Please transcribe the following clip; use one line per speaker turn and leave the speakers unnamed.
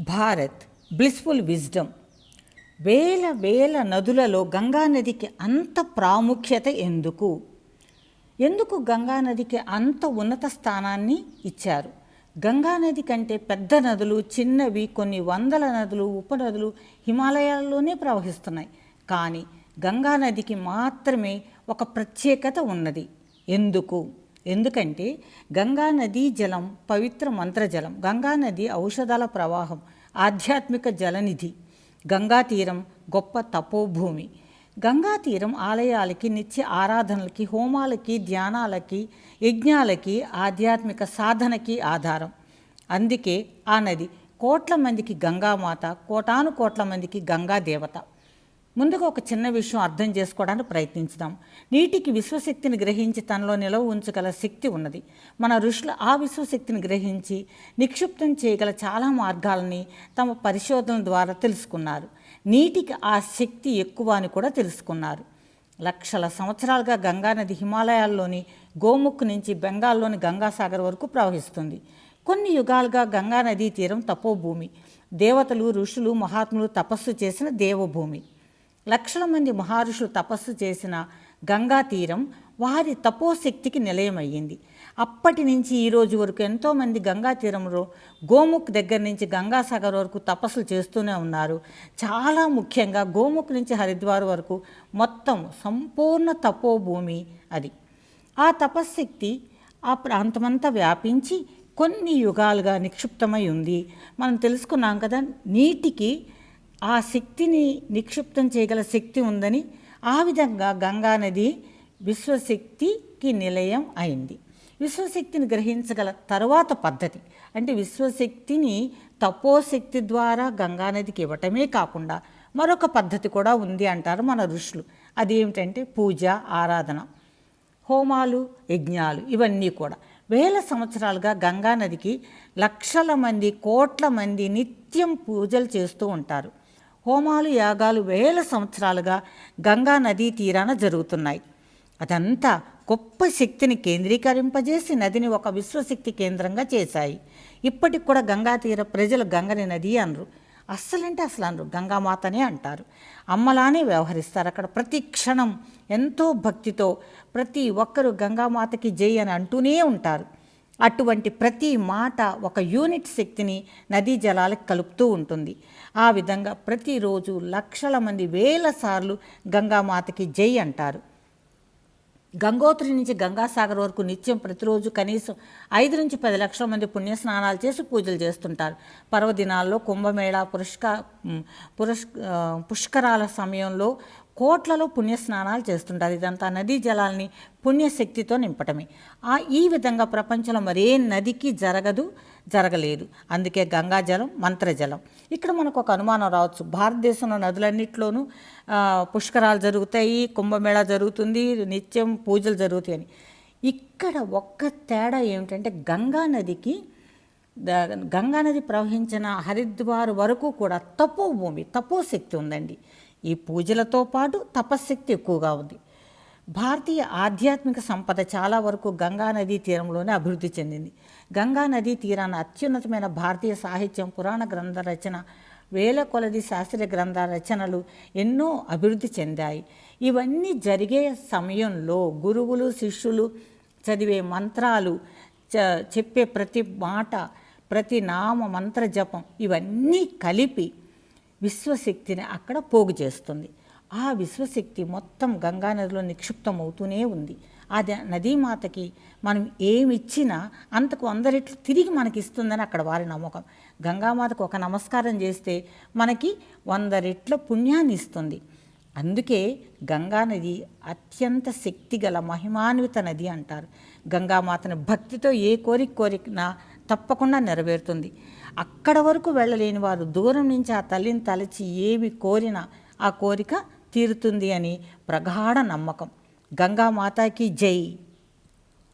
Bharat blissful wisdom వేల వేల నదులలో గంగా నదికి అంత ప్రాముఖ్యత ఎందుకు? ఎందుకు గంగా నదికి అంత ఉన్నత స్థానాన్ని ఇచ్చారు? గంగా నది కంటే పెద్ద నదులు చిన్నవి కొన్ని వందల నదులు ఉపనదులు హిమాలయాల్లోనే ప్రవహిస్తున్నాయి. కానీ గంగా నదికి మాత్రమే ఒక ప్రత్యేకత ఉన్నది. ఎందుకు? ఎందుకంటే గంగా నదీ జలం పవిత్ర మంత్రజలం. గంగా నది ఔషధాల ప్రవాహం ఆధ్యాత్మిక జలనిధి. గంగా తీరం గొప్ప తపోభూమి. గంగా తీరం ఆలయాలకి నిత్య ఆరాధనలకి హోమాలకి ధ్యానాలకి యజ్ఞాలకి ఆధ్యాత్మిక సాధనకి ఆధారం. అందుకే ఆ నది కోట్ల మందికి గంగామాత కోటాను కోట్ల మందికి గంగా దేవత ముందుగా ఒక చిన్న విషయం అర్థం చేసుకోవడానికి ప్రయత్నించుదాం. నీటికి విశ్వశక్తిని గ్రహించి తనలో నిలవ ఉంచగల శక్తి ఉన్నది. మన ఋషులు ఆ విశ్వశక్తిని గ్రహించి నిక్షిప్తం చేయగల చాలా మార్గాలని తమ పరిశోధన ద్వారా తెలుసుకున్నారు. నీటికి ఆ శక్తి ఎక్కువ అని కూడా తెలుసుకున్నారు. లక్షల సంవత్సరాలుగా గంగానది హిమాలయాల్లోని గోముఖ్ నుంచి బెంగాల్లోని గంగాసాగర్ వరకు ప్రవహిస్తుంది. కొన్ని యుగాలుగా గంగా నదీ తీరం తపోభూమి. దేవతలు ఋషులు మహాత్ములు తపస్సు చేసిన దేవభూమి. లక్షల మంది మహర్షులు తపస్సు చేసిన గంగా తీరం వారి తపోశక్తికి నిలయమయ్యింది. అప్పటి నుంచి ఈ రోజు వరకు ఎంతోమంది గంగా తీరంలో గోముఖ్ దగ్గర నుంచి గంగాసాగర్ వరకు తపస్సులు చేస్తూనే ఉన్నారు. చాలా ముఖ్యంగా గోముఖ్ నుంచి హరిద్వార్ వరకు మొత్తం సంపూర్ణ తపోభూమి అది. ఆ తపశ్శక్తి ఆ ప్రాంతమంతా వ్యాపించి కొన్ని యుగాలుగా నిక్షిప్తమై ఉంది. మనం తెలుసుకున్నాం కదా నీటికి ఆ శక్తిని నిక్షిప్తం చేయగల శక్తి ఉందని ఆ విధంగా గంగా నది విశ్వశక్తికి నిలయం అయింది. విశ్వశక్తిని గ్రహించగల తరువాత పద్ధతి అంటే విశ్వశక్తిని తపోశక్తి ద్వారా గంగానదికి ఇవ్వటమే కాకుండా మరొక పద్ధతి కూడా ఉంది అంటారు మన ఋషులు. అదేమిటంటే పూజ ఆరాధన హోమాలు యజ్ఞాలు ఇవన్నీ కూడా. వేల సంవత్సరాలుగా గంగా నదికి లక్షల మంది కోట్ల మంది నిత్యం పూజలు చేస్తూ ఉంటారు. హోమాలు యాగాలు వేల సంవత్సరాలుగా గంగా నదీ తీరాన జరుగుతున్నాయి. అదంతా గొప్ప శక్తిని కేంద్రీకరింపజేసి నదిని ఒక విశ్వశక్తి కేంద్రంగా చేశాయి. ఇప్పటికి కూడా గంగా తీర ప్రజలు గంగని నది అనరు. అస్సలంటే అసలు అనరు? గంగామాతనే అంటారు. అమ్మలానే వ్యవహరిస్తారు అక్కడ. ప్రతి క్షణం ఎంతో భక్తితో ప్రతి ఒక్కరూ గంగామాతకి జై అని అంటూనే ఉంటారు. అటువంటి ప్రతి మాట ఒక యూనిట్ శక్తిని నదీ జలాలకు కలుపుతూ ఉంటుంది. ఆ విధంగా ప్రతిరోజు లక్షల మంది వేల సార్లు గంగామాతకి జై అంటారు. గంగోత్రి నుంచి గంగాసాగర్ వరకు నిత్యం ప్రతిరోజు కనీసం ఐదు నుంచి పది లక్షల మంది పుణ్య స్నానాలు చేసి పూజలు చేస్తుంటారు. పర్వదినాల్లో కుంభమేళ పురుష్క పురుష్ పుష్కరాల సమయంలో కోట్లలో పుణ్యస్నానాలు చేస్తుంటారు. ఇదంతా నదీ జలాల్ని పుణ్యశక్తితో నింపటమే. ఆ ఈ విధంగా ప్రపంచంలో మరే నదికి జరగదు జరగలేదు. అందుకే గంగాజలం మంత్రజలం. ఇక్కడ మనకు ఒక అనుమానం రావచ్చు. భారతదేశంలో నదులన్నింటిలోనూ పుష్కరాలు జరుగుతాయి కుంభమేళా జరుగుతుంది నిత్యం పూజలు జరుగుతాయని ఇక్కడ ఒక్క తేడా ఏమిటంటే గంగా నదికి గంగా నది ప్రవహించిన హరిద్వార్ వరకు కూడా తపోభూమి తపోశక్తి ఉందండి. ఈ పూజలతో పాటు తపశ్శక్తి ఎక్కువగా ఉంది. భారతీయ ఆధ్యాత్మిక సంపద చాలా వరకు గంగా నదీ తీరంలోనే అభివృద్ధి చెందింది. గంగా నదీ తీరాన అత్యున్నతమైన భారతీయ సాహిత్యం పురాణ గ్రంథ రచన వేల కొలది శాస్త్రీయ గ్రంథ రచనలు ఎన్నో అభివృద్ధి చెందాయి. ఇవన్నీ జరిగే సమయంలో గురువులు శిష్యులు చదివే మంత్రాలు చ చెప్పే ప్రతి మాట ప్రతి నామ మంత్ర జపం ఇవన్నీ కలిపి విశ్వశక్తిని అక్కడ పోగు చేస్తుంది. ఆ విశ్వశక్తి మొత్తం గంగా నదిలో నిక్షిప్తం అవుతూనే ఉంది అది నదీమాతకి మనం ఏమిచ్చినా అంతకు వంద రెట్లు తిరిగి మనకి ఇస్తుందని అక్కడ వారి నమ్మకం. గంగామాతకు ఒక నమస్కారం చేస్తే మనకి వంద రెట్ల పుణ్యాన్ని ఇస్తుంది. అందుకే గంగా నది అత్యంత శక్తిగల మహిమాన్విత నది అంటారు. గంగామాతను భక్తితో ఏ కోరిక కోరికనా తప్పకుండా నెరవేరుతుంది. అక్కడ వరకు వెళ్ళలేని వారు దూరం నుంచి ఆ తల్లిని తలచి ఏమి కోరినా ఆ కోరిక తీరుతుంది అని ప్రగాఢ నమ్మకం. గంగామాతాకి జై.